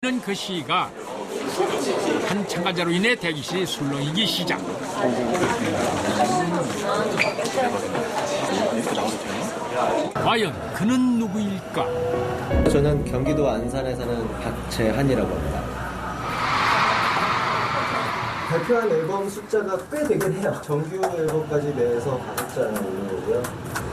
는그 시가 한 참가자로 인해 대기실이 술렁이기 시작. 과연 그는 누구일까? 저는 경기도 안산에 사는 박재한이라고 합니다. 발표한 앨범 숫자가 꽤 되긴 해요. 정규 앨범까지 내서 다섯 올려오고요.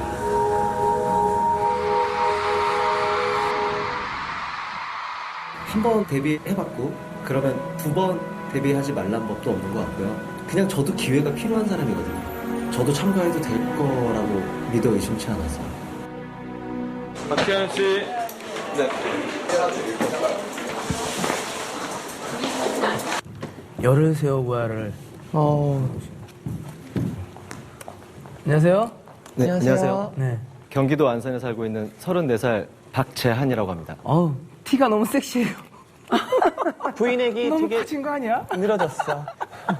한 번 데뷔해봤고 그러면 두 번 데뷔하지 말란 법도 없는 것 같고요. 그냥 저도 기회가 필요한 사람이거든요. 저도 참가해도 될 거라고 믿어 의심치 않아서. 박태현 씨. 네. 열을 세우고야를. 어. 안녕하세요. 네, 안녕하세요. 네. 경기도 안산에 살고 있는 34살 박재한이라고 합니다. 어우, 티가 너무 섹시해요. 부인에게 너무 되게 커진 거 아니야? 늘어졌어.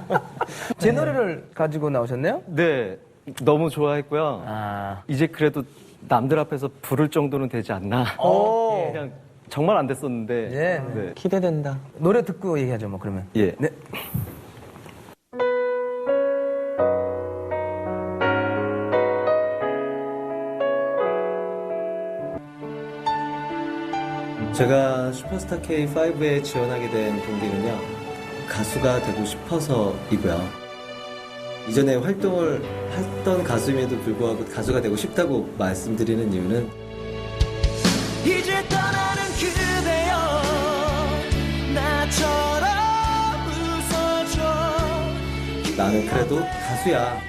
제 노래를 가지고 나오셨네요? 네, 너무 좋아했고요. 아. 이제 그래도 남들 앞에서 부를 정도는 되지 않나. 오. 그냥 정말 안 됐었는데. 예. 네. 기대된다. 노래 듣고 얘기하죠, 뭐, 그러면. 예. 네. 제가 슈퍼스타 K5에 지원하게 된 동기는요. 가수가 되고 싶어서이고요. 이전에 활동을 했던 가수임에도 불구하고 가수가 되고 싶다고 말씀드리는 이유는 이제 떠나는 그대여 나처럼 웃어줘. 나는 그래도 가수야.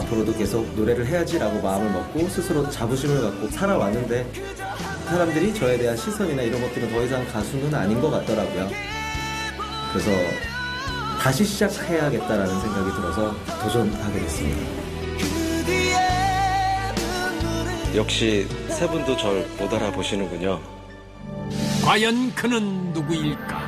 앞으로도 계속 노래를 해야지라고 마음을 먹고 스스로 자부심을 갖고 살아왔는데 사람들이 저에 대한 시선이나 이런 것들은 더 이상 가수는 아닌 것 같더라고요. 그래서 다시 시작해야겠다라는 생각이 들어서 도전하게 됐습니다. 역시 세 분도 절 못 알아보시는군요. 과연 그는 누구일까?